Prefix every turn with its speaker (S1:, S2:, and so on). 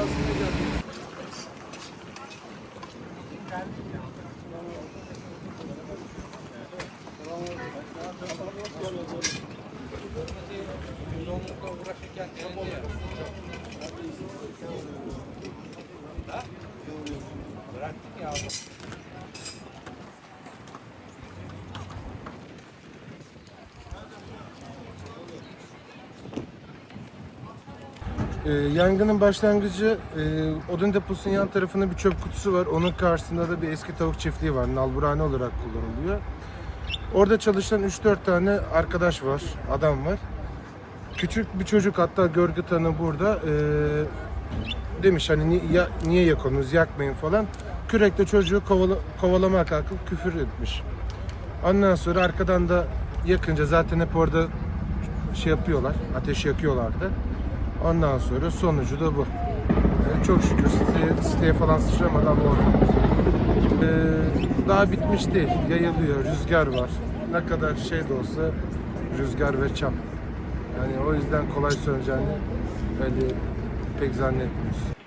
S1: rüyasında gördüm. Yoğunlukla uğraşırken denildi ya. Bıraktık ya abi. Ee, yangının başlangıcı e, odun deposunun yan tarafında bir çöp kutusu var. Onun karşısında da bir eski tavuk çiftliği var. Nalburhane olarak kullanılıyor. Orada çalışan 3-4 tane arkadaş var, adam var. Küçük bir çocuk hatta görgü tanı burada. e, demiş hani ni- ya- niye yakıyorsunuz yakmayın falan. Kürekle çocuğu kovala, kovalamaya kalkıp küfür etmiş. Ondan sonra arkadan da yakınca zaten hep orada şey yapıyorlar, ateş yakıyorlardı. Ondan sonra sonucu da bu. Ee, çok şükür siteye, siteye falan sıçramadan oldu. Ee, daha bitmiş değil, yayılıyor, rüzgar var. Ne kadar şey de olsa rüzgar ve çam. Yani o yüzden kolay söneceğini öyle pek zannetmiyoruz.